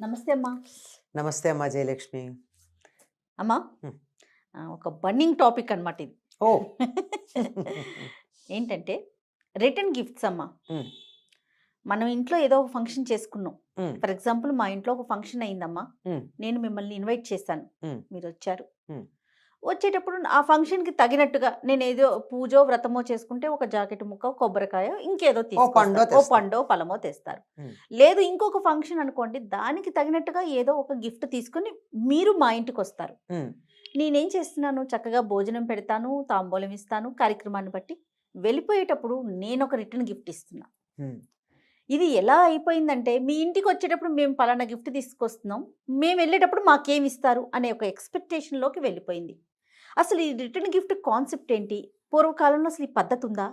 నమస్తే అమ్మా నమస్తే అమ్మా జయలక్ష్మి అమ్మా ఒక బన్నింగ్ టాపిక్ అన్నమాట ఇది ఓ ఏంటంటే రిటర్న్ గిఫ్ట్స్ అమ్మా. మనం ఇంట్లో ఏదో ఒక ఫంక్షన్ చేసుకున్నాం. ఫర్ ఎగ్జాంపుల్ మా ఇంట్లో ఒక ఫంక్షన్ అయిందమ్మా. నేను మిమ్మల్ని ఇన్వైట్ చేశాను. మీరు వచ్చారు. వచ్చేటప్పుడు ఆ ఫంక్షన్కి తగినట్టుగా నేను ఏదో పూజో వ్రతమో చేసుకుంటే ఒక జాకెట్ ముక్క కొబ్బరికాయ ఇంకేదో తెస్తారు. పండో ఫలమో తెస్తారు. లేదు ఇంకొక ఫంక్షన్ అనుకోండి దానికి తగినట్టుగా ఏదో ఒక గిఫ్ట్ తీసుకుని మీరు మా ఇంటికి వస్తారు. నేనేం చేస్తున్నాను చక్కగా భోజనం పెడతాను తాంబూలం ఇస్తాను కార్యక్రమాన్ని బట్టి వెళ్ళిపోయేటప్పుడు నేను ఒక రిటర్న్ గిఫ్ట్ ఇస్తున్నా హ్మ్. ఇది ఎలా అయిపోయిందంటే మీ ఇంటికి వచ్చేటప్పుడు మేము పలానా గిఫ్ట్ తీసుకొస్తున్నాం. మేము వెళ్ళేటప్పుడు మాకేం ఇస్తారు అనే ఒక ఎక్స్పెక్టేషన్లోకి వెళ్ళిపోయింది. అసలు ఈ రిటర్న్ గిఫ్ట్ కాన్సెప్ట్ ఏంటి? పూర్వకాలంలో అసలు ఈ పద్ధతి ఉందా?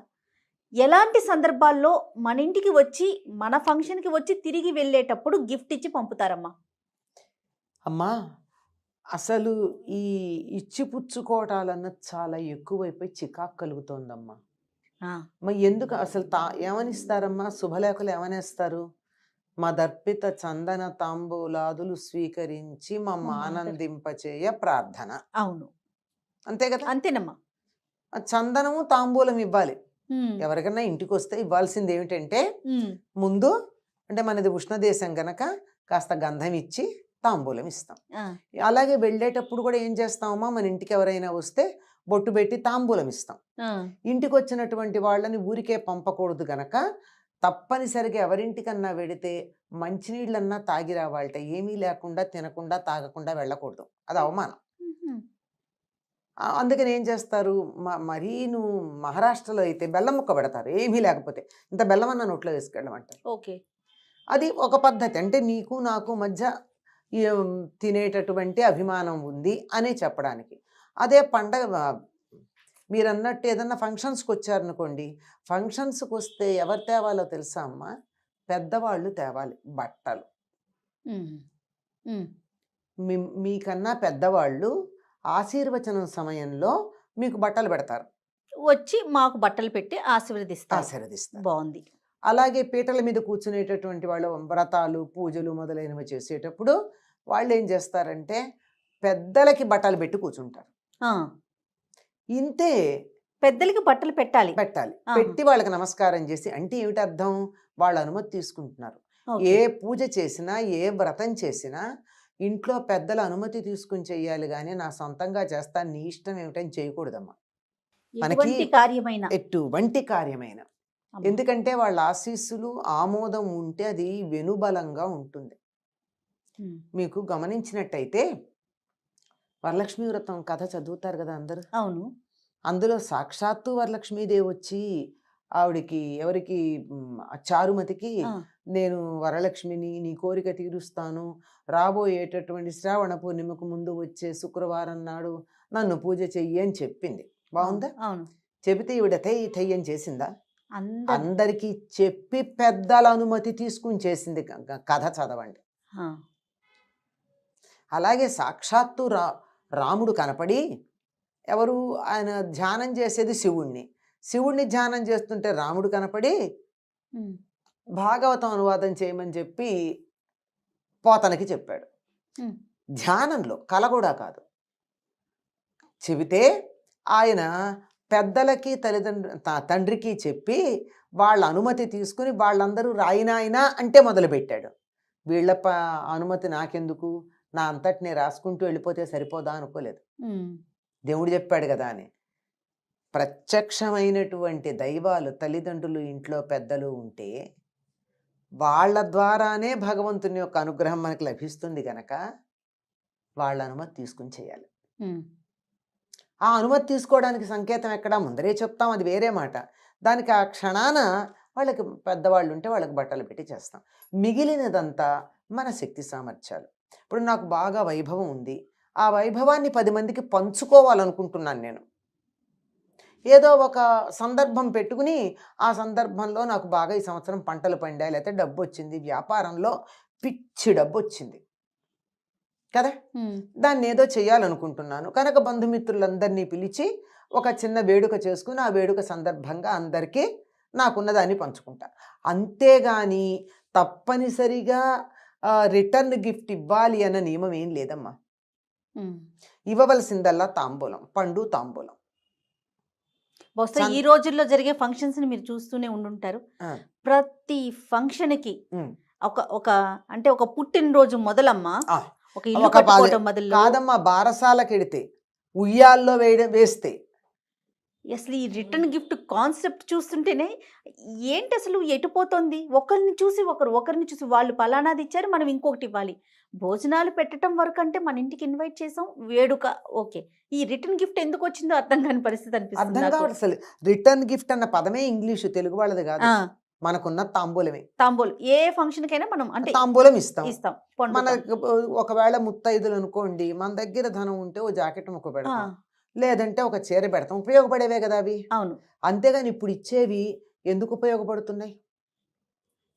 ఎలాంటి సందర్భాల్లో మన ఇంటికి వచ్చి మన ఫంక్షన్కి వచ్చి తిరిగి వెళ్ళేటప్పుడు గిఫ్ట్ ఇచ్చి పంపుతారమ్మా? అమ్మా! అసలు ఈ ఇచ్చి పుచ్చుకోవటాలన్నది చాలా ఎక్కువైపోయి చికాకు కలుగుతోందమ్మా. మరి ఎందుకు అసలు తా ఏమనిస్తారమ్మా? శుభలేఖలు ఏమనేస్తారు? మా దర్పిత చందన తాంబూలాదులు స్వీకరించి మమ్మ ఆనందింపచేయ ప్రార్థన. అవును. అంతే కదా? అంతేనమ్మా. చందనము తాంబూలం ఇవ్వాలి. ఎవరికైనా ఇంటికి వస్తే ఇవ్వాల్సింది ఏమిటంటే ముందు అంటే మనది ఉష్ణదేశం గనక కాస్త గంధం ఇచ్చి తాంబూలం ఇస్తాం అలాగే వెళ్ళేటప్పుడు కూడా ఏం చేస్తామమ్మా? మన ఇంటికి ఎవరైనా వస్తే బొట్టు పెట్టి తాంబూలం ఇస్తాం. ఇంటికి వచ్చినటువంటి వాళ్ళని ఊరికే పంపకూడదు గనక తప్పనిసరిగా ఎవరింటికన్నా వెడితే మంచినీళ్ళన్నా తాగి రావాలట. ఏమీ లేకుండా తినకుండా తాగకుండా వెళ్ళకూడదు. అది అవమానం. అందుకని ఏం చేస్తారు? మ- మరీ నువ్వు మహారాష్ట్రలో అయితే బెల్లం ముక్క పెడతారు. ఏమీ లేకపోతే. ఇంత బెల్లం అన్న నోట్లో వేసుకెళ్ళమంటారు ఓకే. అది ఒక పద్ధతి. అంటే నీకు నాకు మధ్య తినేటటువంటి అభిమానం ఉంది అని చెప్పడానికి. అదే పండగ మీరు అన్నట్టు ఏదన్నా ఫంక్షన్స్కి వచ్చారనుకోండి ఫంక్షన్స్కి వస్తే ఎవరు తేవాలో తెలుసా అమ్మా? పెద్దవాళ్ళు తేవాలి బట్టలు. మీ మీకన్నా పెద్దవాళ్ళు ఆశీర్వచనం సమయంలో మీకు బట్టలు పెడతారు. వచ్చి మాకు బట్టలు పెట్టి ఆశీర్వదిస్తారు. ఆశీర్వదిస్తారు. బాగుంది. అలాగే పీటల మీద కూర్చునేటటువంటి వాళ్ళు వ్రతాలు పూజలు మొదలైనవి చేసేటప్పుడు వాళ్ళు ఏం చేస్తారంటే పెద్దలకి బట్టలు పెట్టి కూర్చుంటారు. ఇంతే పెద్దలకి బట్టలు పెట్టాలి. పెట్టాలి. పెట్టి వాళ్ళకి నమస్కారం చేసి అంటే ఏమిటి అర్థం వాళ్ళ అనుమతి తీసుకుంటున్నారు. ఏ పూజ చేసినా ఏ వ్రతం చేసినా ఇంట్లో పెద్దల అనుమతి తీసుకుని చెయ్యాలి కానీ నా సొంతంగా చేస్తాను నీ ఇష్టం ఏమిటని చేయకూడదమ్మా. మనకి ఎటువంటి కార్యమైన. ఎటువంటి కార్యమైన. అమ్మ. ఎందుకంటే వాళ్ళ ఆశీస్సులు ఆమోదం ఉంటే అది వెనుబలంగా ఉంటుంది. మీకు గమనించినట్టయితే వరలక్ష్మి వ్రతం కథ చదువుతారు కదా అందరూ? అవును. అందులో సాక్షాత్తు వరలక్ష్మీదేవి వచ్చి ఆవిడికి ఎవరికి చారుమతికి నేను వరలక్ష్మిని నీ కోరిక తీరుస్తాను. రాబోయేటటువంటి శ్రావణ పూర్ణిమకు ముందు వచ్చే శుక్రవారం నాడు నన్ను పూజ చెయ్యి అని చెప్పింది. బాగుందా? అవును చెబితే ఈవిడ తెయ్యి తెయ్యని చేసిందా? అందరు అందరికీ చెప్పి పెద్దల అనుమతి తీసుకుని చేసింది కథ చదవండి. అలాగే సాక్షాత్తు రా రాముడు కనపడి ఎవరు? ఆయన ధ్యానం చేసేది శివుణ్ణి. శివుణ్ణి ధ్యానం చేస్తుంటే రాముడు కనపడి భాగవతం అనువాదం చేయమని చెప్పి పోతనకి చెప్పాడు. ధ్యానంలో కల కూడా కాదు. చెబితే ఆయన పెద్దలకి తల్లిదండ్రు తండ్రికి చెప్పి వాళ్ళ అనుమతి తీసుకుని వాళ్ళందరూ రాయినాయనా అంటే మొదలుపెట్టాడు. వీళ్ళ అనుమతి నాకెందుకు? నా అంతటి నేను రాసుకుంటూ వెళ్ళిపోతే సరిపోదా అనుకోలేదు. దేవుడు చెప్పాడు కదా అని. ప్రత్యక్షమైనటువంటి దైవాలు తల్లిదండ్రులు ఇంట్లో పెద్దలు ఉంటే వాళ్ళ ద్వారానే భగవంతుని యొక్క అనుగ్రహం మనకు లభిస్తుంది గనక వాళ్ళ అనుమతి తీసుకుని చేయాలి. ఆ అనుమతి తీసుకోవడానికి సంకేతం ఎక్కడ? ముందరే చెప్తాం అది వేరే మాట. దానికి ఆ క్షణాన వాళ్ళకి పెద్దవాళ్ళు ఉంటే వాళ్ళకి బట్టలు పెట్టి చేస్తాం. మిగిలినదంతా మన శక్తి సామర్థ్యాలు. ఇప్పుడు నాకు బాగా వైభవం ఉంది. ఆ వైభవాన్ని పది మందికి పంచుకోవాలనుకుంటున్నాను నేను. ఏదో ఒక సందర్భం పెట్టుకుని ఆ సందర్భంలో నాకు బాగా ఈ సంవత్సరం పంటలు పండాయి. లేకపోతే డబ్బు వచ్చింది. వ్యాపారంలో పిచ్చి డబ్బు వచ్చింది. కదా? దాన్ని ఏదో చేయాలనుకుంటున్నాను. కనుక బంధుమిత్రులందరినీ పిలిచి ఒక చిన్న వేడుక చేసుకుని ఆ వేడుక సందర్భంగా అందరికీ నాకున్నదాన్ని పంచుకుంటా. అంతేగాని తప్పనిసరిగా రిటర్న్ గిఫ్ట్ ఇవ్వాలి అన్న నియమం ఏం లేదమ్మా. ఇవ్వవలసిందల్లా తాంబూలం పండు తాంబూలం బహుశా ఈ రోజుల్లో జరిగే ఫంక్షన్స్ని మీరు చూస్తూనే ఉండుంటారు. ప్రతి ఫంక్షన్కి. ఒక ఒక అంటే ఒక పుట్టినరోజు మొదలమ్మా. ఒక ఇల్లు కట్టుకోవటం మొదలు కాదమ్మా బారసాలకెడితే ఉయ్యాల్లో వేయడం వేస్తే అసలు ఈ రిటర్న్ గిఫ్ట్ కాన్సెప్ట్ చూస్తుంటేనే ఏంటి అసలు ఎటుపోతుంది ఒకరిని చూసి ఒకరు ఒకరిని చూసి వాళ్ళు పలానాది ఇచ్చారు మనం ఇంకొకటి ఇవ్వాలి. భోజనాలు పెట్టడం వరకు అంటే మన ఇంటికి ఇన్వైట్ చేసాం వేడుక ఓకే. ఈ రిటర్న్ గిఫ్ట్ ఎందుకు వచ్చిందో అర్థం కాని పరిస్థితి అనిపిస్తుంది అర్థం అసలు. రిటర్న్ గిఫ్ట్ అన్న పదమే ఇంగ్లీషు తెలుగు వాళ్ళది కాదు. మనకున్న తాంబూలమే. తాంబూలం. ఏ ఫంక్షన్ కైనా మనం అంటే తాంబూలం ఇస్తాం. ఇస్తాం. మన. ఒకవేళ ముత్తైదులు అనుకోండి మన దగ్గర ధనం ఉంటే ఓ జాకెట్ ముక్క పెడతాం. లేదంటే ఒక చీర పెడతాం. ఉపయోగపడేవే కదా అవి. అవును. అంతేగాని ఇప్పుడు ఇచ్చేవి ఎందుకు ఉపయోగపడుతున్నాయి?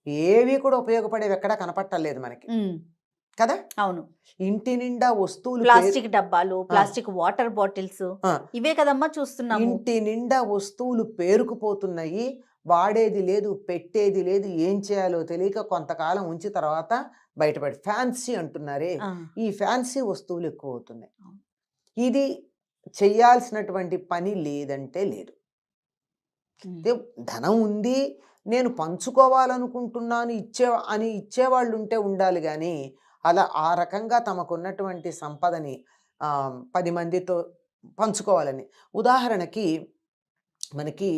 ఏవి కూడా ఉపయోగపడేవి ఎక్కడా కనపట్టలేదు మనకి. కదా? అవును. ఇంటి నిండా వస్తువులు ప్లాస్టిక్ డబ్బాలు ప్లాస్టిక్ వాటర్ బాటిల్స్. ఇవే కదమ్మా చూస్తున్నాము. ఇంటి నిండా వస్తువులు పేరుకుపోతున్నాయి. వాడేది లేదు పెట్టేది లేదు ఏం చేయాలో తెలియక కొంతకాలం ఉంచి తర్వాత బయటపడి ఫ్యాన్సీ అంటున్నారే. ఈ ఫ్యాన్సీ వస్తువులు ఎక్కువ అవుతున్నాయి. ఇది చెయ్యాల్సినటువంటి పని లేదంటే లేదు. ధనం ఉంది నేను పంచుకోవాలనుకుంటున్నాను ఇచ్చే అని ఇచ్చేవాళ్ళు ఉంటే ఉండాలి కానీ అలా ఆ రకంగా తమకున్నటువంటి సంపదని పది మందితో పంచుకోవాలని. ఉదాహరణకి మనకి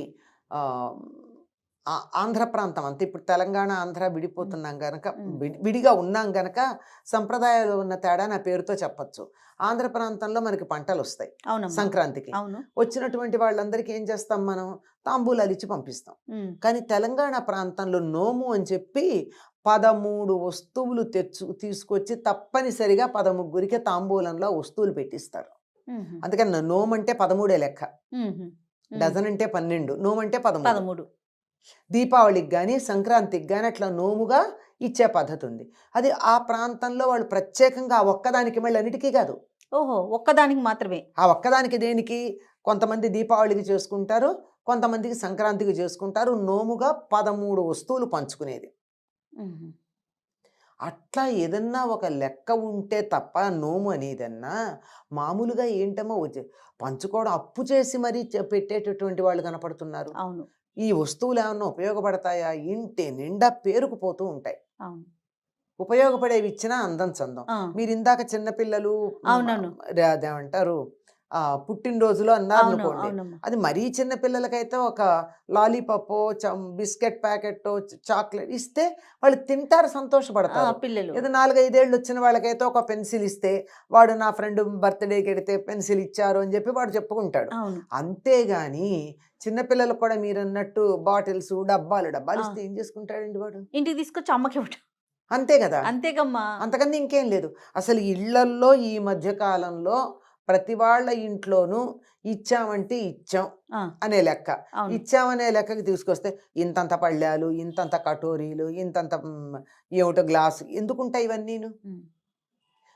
ఆంధ్ర ప్రాంతం అంతే. ఇప్పుడు తెలంగాణ ఆంధ్ర విడిపోతున్నాం గనక విడిగా ఉన్నాం గనక సంప్రదాయాలు ఉన్న తేడా నా పేరుతో చెప్పచ్చు. ఆంధ్ర ప్రాంతంలో మనకి పంటలు వస్తాయి సంక్రాంతికి. వచ్చినటువంటి వాళ్ళందరికీ ఏం చేస్తాం మనం? తాంబూలాలు ఇచ్చి పంపిస్తాం. కానీ తెలంగాణ ప్రాంతంలో నోము అని చెప్పి పదమూడు వస్తువులు తెచ్చు తీసుకొచ్చి తప్పనిసరిగా పదముగ్గురికి తాంబూలంలో వస్తువులు పెట్టిస్తారు. అందుకని నా నోము అంటే పదమూడే లెక్క. డజన్ అంటే పన్నెండు నోము అంటే పదమూడు. పదమూడు. దీపావళికి కానీ సంక్రాంతికి కానీ అట్లా నోముగా ఇచ్చే పద్ధతి ఉంది అది ఆ ప్రాంతంలో వాళ్ళు ప్రత్యేకంగా ఆ ఒక్కదానికి మళ్ళీ అన్నిటికీ కాదు. ఓహో! ఒక్కదానికి మాత్రమే. ఆ ఒక్కదానికి దేనికి? కొంతమంది దీపావళికి చేసుకుంటారు కొంతమందికి సంక్రాంతికి చేసుకుంటారు. నోముగా పదమూడు వస్తువులు పంచుకునేది. అట్లా ఏదన్నా ఒక లెక్క ఉంటే తప్ప నోము అనేదన్నా మామూలుగా ఏంటమ్మో వచ్చే పంచుకోవడం అప్పు చేసి మరీ పెట్టేటటువంటి వాళ్ళు కనపడుతున్నారు. అవును. ఈ వస్తువులు ఏమన్నా ఉపయోగపడతాయా? ఇంటి నిండా పేరుకుపోతూ ఉంటాయి. ఉపయోగపడేవి ఇచ్చినా అందం చందం. మీరు ఇందాక చిన్నపిల్లలు అవునవును. అదేమంటారు? పుట్టినరోజులు అన్నారు అనుకోండి. అది మరీ చిన్న పిల్లలకైతే ఒక లాలీపాప్ బిస్కెట్ ప్యాకెట్ చాక్లెట్ ఇస్తే వాళ్ళు తింటారు సంతోషపడతారు. పిల్లలు. ఏదో నాలుగైదేళ్ళు వచ్చిన వాళ్ళకైతే ఒక పెన్సిల్ ఇస్తే వాడు నా ఫ్రెండ్ బర్త్డేకి వెడితే పెన్సిల్ ఇచ్చారు అని చెప్పి వాడు చెప్పుకుంటాడు. అంతేగాని చిన్నపిల్లలకు కూడా మీరు అన్నట్టు బాటిల్స్ డబ్బాలు డబ్బాలు. ఇస్తే ఏం చేసుకుంటాడండి వాడు? ఇంటికి తీసుకొచ్చి అమ్మకి ఇవ్వటం. అంతే కదా? అంతేగమ్మా. అంతకన్నా ఇంకేం లేదు. అసలు ఇళ్ళల్లో ఈ మధ్య కాలంలో ప్రతి వాళ్ళ ఇంట్లోనూ ఇచ్చామంటే ఇచ్చాం అనే లెక్క. ఇచ్చామనే లెక్కకి తీసుకొస్తే ఇంతంత పళ్ళాలు ఇంతంత కటోరీలు ఇంతంత ఏమిటో గ్లాసు ఎందుకుంటాయి ఇవన్నీను? ఉమ్.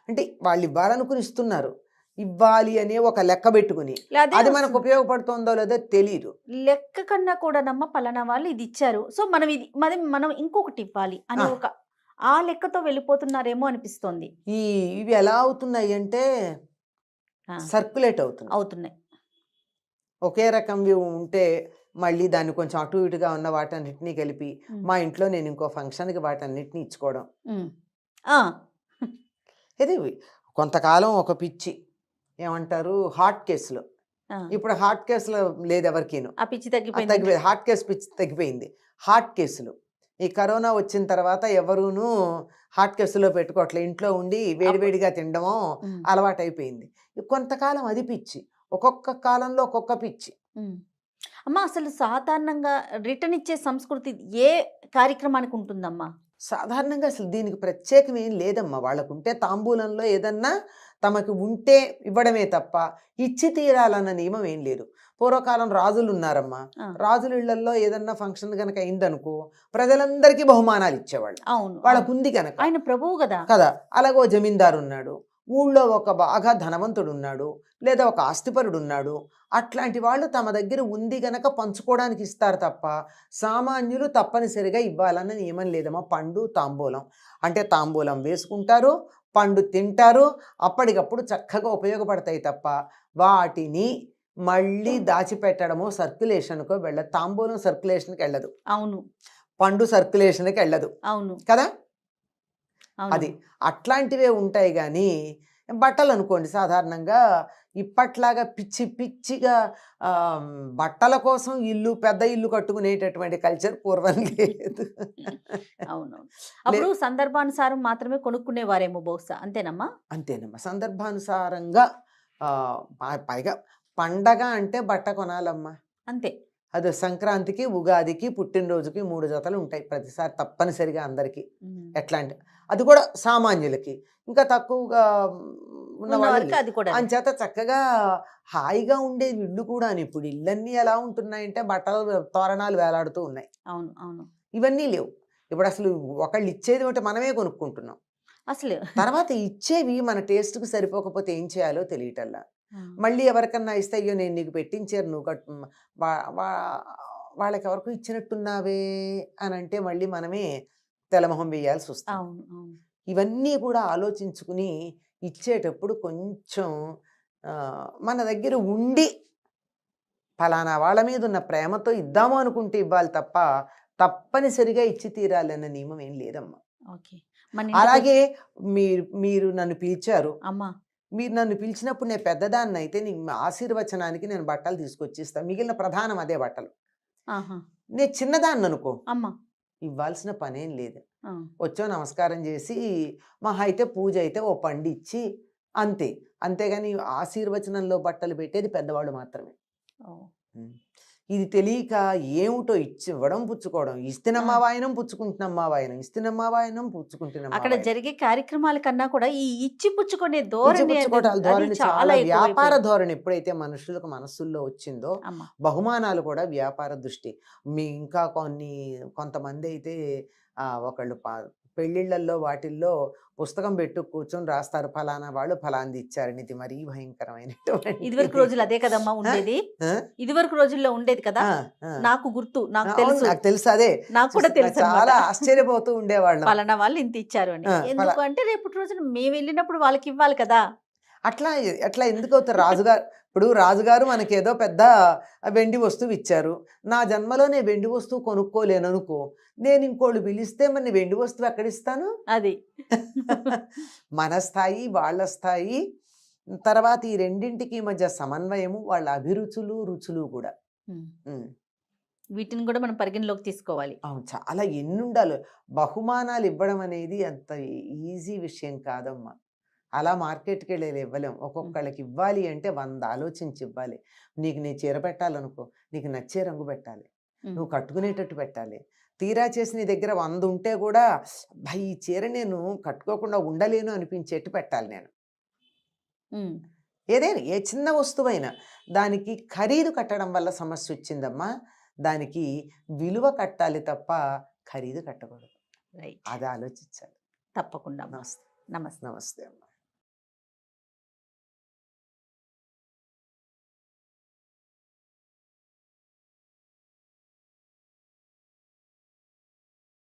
అంటే వాళ్ళు ఇవ్వాలనుకుని ఇస్తున్నారు. ఇవ్వాలి అనే ఒక లెక్క పెట్టుకుని. అదే మనకు. ఉపయోగపడుతుందో లేదో తెలియదు లెక్క కన్నా కూడా నమ్మ పలానా వాళ్ళు ఇది ఇచ్చారు. సో మనం ఇది మరి మనం ఇంకొకటి ఇవ్వాలి అని. ఒక ఆ లెక్కతో వెళ్ళిపోతున్నారేమో అనిపిస్తోంది. ఈ ఇవి ఎలా అవుతున్నాయి అంటే సర్క్యులేట్ అవుతుంది. అవుతున్నాయి. ఒకే రకంవి ఉంటే మళ్ళీ దాన్ని కొంచెం అటు ఇటుగా ఉన్న వాటన్నిటినీ కలిపి. మా ఇంట్లో నేను ఇంకో ఫంక్షన్కి వాటన్నిటిని ఇచ్చుకోవడం. ఇది కొంతకాలం ఒక పిచ్చి. ఏమంటారు? హార్ట్ కేసులో. ఇప్పుడు హార్ట్ కేసులో లేదు ఎవరికీను తగ్గిపోయింది హార్ట్ కేసు పిచ్చి తగ్గిపోయింది. హార్ట్ కేసులు. ఈ కరోనా వచ్చిన తర్వాత ఎవరూను హార్ట్ కేసులో పెట్టుకోవట్లే ఇంట్లో ఉండి వేడివేడిగా తినడమో అలవాటైపోయింది. కొంతకాలం అది పిచ్చి. ఒక్కొక్క కాలంలో ఒక్కొక్క పిచ్చి. అమ్మా అసలు సాధారణంగా రిటర్న్ ఇచ్చే సంస్కృతి ఏ కార్యక్రమానికి ఉంటుందమ్మా? సాధారణంగా అసలు దీనికి ప్రత్యేకం ఏం లేదమ్మా. వాళ్ళకుంటే తాంబూలంలో ఏదన్నా తమకి ఉంటే ఇవ్వడమే తప్ప ఇచ్చి తీరాలన్న నియమం ఏం లేదు. పూర్వకాలం రాజులు ఉన్నారమ్మా. రాజుల ఇళ్ళలో ఏదన్నా ఫంక్షన్ కనుక అయిందనుకో ప్రజలందరికీ బహుమానాలు ఇచ్చేవాళ్ళు. అవును. వాళ్ళకు ఉంది కనుక ఆయన ప్రభువు కదా. కదా అలాగో జమీందారు ఉన్నాడు ఊళ్ళో ఒక బాగా ధనవంతుడు ఉన్నాడు లేదా ఒక ఆస్తిపరుడు ఉన్నాడు అట్లాంటి వాళ్ళు తమ దగ్గర ఉంది గనక పంచుకోవడానికి ఇస్తారు తప్ప సామాన్యులు తప్పనిసరిగా ఇవ్వాలన్న నియమం లేదమ్మా. పండు తాంబూలం. అంటే తాంబూలం వేసుకుంటారు పండు తింటారు అప్పటికప్పుడు చక్కగా ఉపయోగపడతాయి తప్ప వాటిని మళ్ళీ దాచిపెట్టడము సర్క్యులేషన్కో వెళ్ళదు. తాంబూలం సర్క్యులేషన్కి వెళ్ళదు. అవును. పండు సర్క్యులేషన్కి వెళ్ళదు. అవును. కదా? అది అట్లాంటివే ఉంటాయి కానీ బట్టలు అనుకోండి సాధారణంగా ఇప్పట్లాగా పిచ్చి పిచ్చిగా ఆ, బట్టల కోసం ఇల్లు పెద్ద ఇల్లు కట్టుకునేటటువంటి కల్చర్ పూర్వం లేదు. అవును అప్పుడు సందర్భానుసారం మాత్రమే కొనుక్కునేవారేమో బహుశా. అంతేనమ్మా? అంతేనమ్మా. సందర్భానుసారంగా పైగా పండగ అంటే బట్ట కొనాలమ్మా. అంతే. అది సంక్రాంతికి ఉగాదికి పుట్టినరోజుకి మూడు జతలు ఉంటాయి ప్రతిసారి తప్పనిసరిగా అందరికీ. ఎట్లాంటి అది కూడా సామాన్యులకి. ఇంకా తక్కువగా ఉన్న వాళ్ళకి. అది అంచేత చక్కగా హాయిగా ఉండేది ఇల్లు కూడా ఇప్పుడు ఇళ్ళన్నీ ఎలా ఉంటున్నాయంటే బట్టలు తోరణాలు వేలాడుతూ ఉన్నాయి. అవును అవును. ఇవన్నీ లేవు. ఇప్పుడు అసలు ఒకళ్ళు ఇచ్చేది ఒకటి మనమే కొనుక్కుంటున్నాం. అసలు తర్వాత ఇచ్చేవి మన టేస్ట్కి సరిపోకపోతే ఏం చేయాలో తెలియటల్లా. మళ్ళీ ఎవరికన్నా ఇస్తే అయ్యో! నేను నీకు పెట్టించారు నువ్వు వాళ్ళకి ఎవరికో ఇచ్చినట్టున్నావే అని అంటే మళ్ళీ మనమే తెలమొహం వేయాల్సి వస్తుంది. ఇవన్నీ కూడా ఆలోచించుకుని ఇచ్చేటప్పుడు కొంచెం మన దగ్గర ఉండి ఫలానా వాళ్ళ మీద ఉన్న ప్రేమతో ఇద్దాము అనుకుంటే ఇవ్వాలి తప్ప తప్పనిసరిగా ఇచ్చి తీరాలన్న నియమం ఏం లేదమ్మా. అలాగే మీరు మీరు నన్ను పిలిచారు. అమ్మా. మీరు నన్ను పిలిచినప్పుడు నేను పెద్దదాన్ని అయితే నీ ఆశీర్వచనానికి నేను బట్టలు తీసుకొచ్చిస్తాను మిగిలిన ప్రధానం అదే బట్టలు. నేను చిన్నదాన్ని అనుకో అమ్మా! ఇవ్వాల్సిన పనేం లేదు. వచ్చో నమస్కారం చేసి మహా అయితే పూజ అయితే ఓ పండు ఇచ్చి అంతే. అంతేగాని ఆశీర్వచనంలో బట్టలు పెట్టేది పెద్దవాళ్ళు మాత్రమే. ఇది తెలియక ఏమిటో ఇచ్చి ఇవ్వడం పుచ్చుకోవడం ఇస్తున్నమ్మా వాయనం పుచ్చుకుంటున్నమ్మా వాయనం. ఇస్తున్నమ్మా వాయనం పుచ్చుకుంటున్నమ్మా అక్కడ. జరిగే కార్యక్రమాల కన్నా కూడా ఈ ఇచ్చి పుచ్చుకునే ధోరణి ధోరణి చాలా వ్యాపార. ధోరణి ఎప్పుడైతే మనుషులకు మనస్సుల్లో వచ్చిందో బహుమానాలు కూడా వ్యాపార దృష్టి. మీ ఇంకా కొన్ని కొంతమంది అయితే ఆ, ఒకళ్ళు పెళ్ళిళ్ళల్లో వాటిల్లో పుస్తకం పెట్టు కూర్చొని రాస్తారు. ఫలానా వాళ్ళు ఫలాంది ఇచ్చారని ఇది మరీ భయంకరమైనటువంటి ఇదివరకు రోజులు అదే కదమ్మా ఉండేది? ఇదివరకు రోజుల్లో ఉండేది కదా. నాకు గుర్తు నాకు తెలుసు. నాకు తెలుసు అదే. నాకు కూడా తెలుసు చాలా. ఆశ్చర్యపోతూ ఉండేవాళ్ళం. పలానా వాళ్ళు ఇంత ఇచ్చారు అని. ఆ, ఎందుకు అంటే రేపటి రోజున మేము వెళ్ళినప్పుడు వాళ్ళకి ఇవ్వాలి కదా? అట్లా అట్లా ఎందుకు అవుతారు? రాజుగారు ఇప్పుడు రాజుగారు మనకి ఏదో పెద్ద వెండి వస్తువు ఇచ్చారు. నా జన్మలో నేను వెండి వస్తువు కొనుక్కోలేను అనుకో నేను ఇంకోళ్ళు పిలిస్తే మరి వెండి వస్తువు ఎక్కడిస్తాను? అది. మన స్థాయి వాళ్ళ స్థాయి. తర్వాత ఈ రెండింటికి మధ్య సమన్వయము వాళ్ళ అభిరుచులు రుచులు కూడా. వీటిని కూడా మనం పరిగణలోకి తీసుకోవాలి. అవును చాలా ఎన్ని ఉండాలి బహుమానాలు ఇవ్వడం అనేది అంత ఈజీ విషయం కాదమ్మా. అలా మార్కెట్కి వెళ్ళి ఇవ్వలేం. ఒక్కొక్కళ్ళకి ఇవ్వాలి అంటే వంద ఆలోచించి ఇవ్వాలి. నీకు నీ చీర పెట్టాలనుకో నీకు నచ్చే రంగు పెట్టాలి. నువ్వు కట్టుకునేటట్టు పెట్టాలి. తీరా చేసి నీ దగ్గర వంద ఉంటే కూడా "అబ్బా, ఈ చీర నేను కట్టుకోకుండా ఉండలేను అనిపించేట్టు పెట్టాలి నేను. ఏదైనా ఏ చిన్న వస్తువైనా. దానికి ఖరీదు కట్టడం వల్ల సమస్య వచ్చిందమ్మా. దానికి విలువ కట్టాలి తప్ప ఖరీదు కట్టకూడదు. అది ఆలోచించాలి. తప్పకుండా. నమస్తే. నమస్తే. నమస్తే అమ్మా.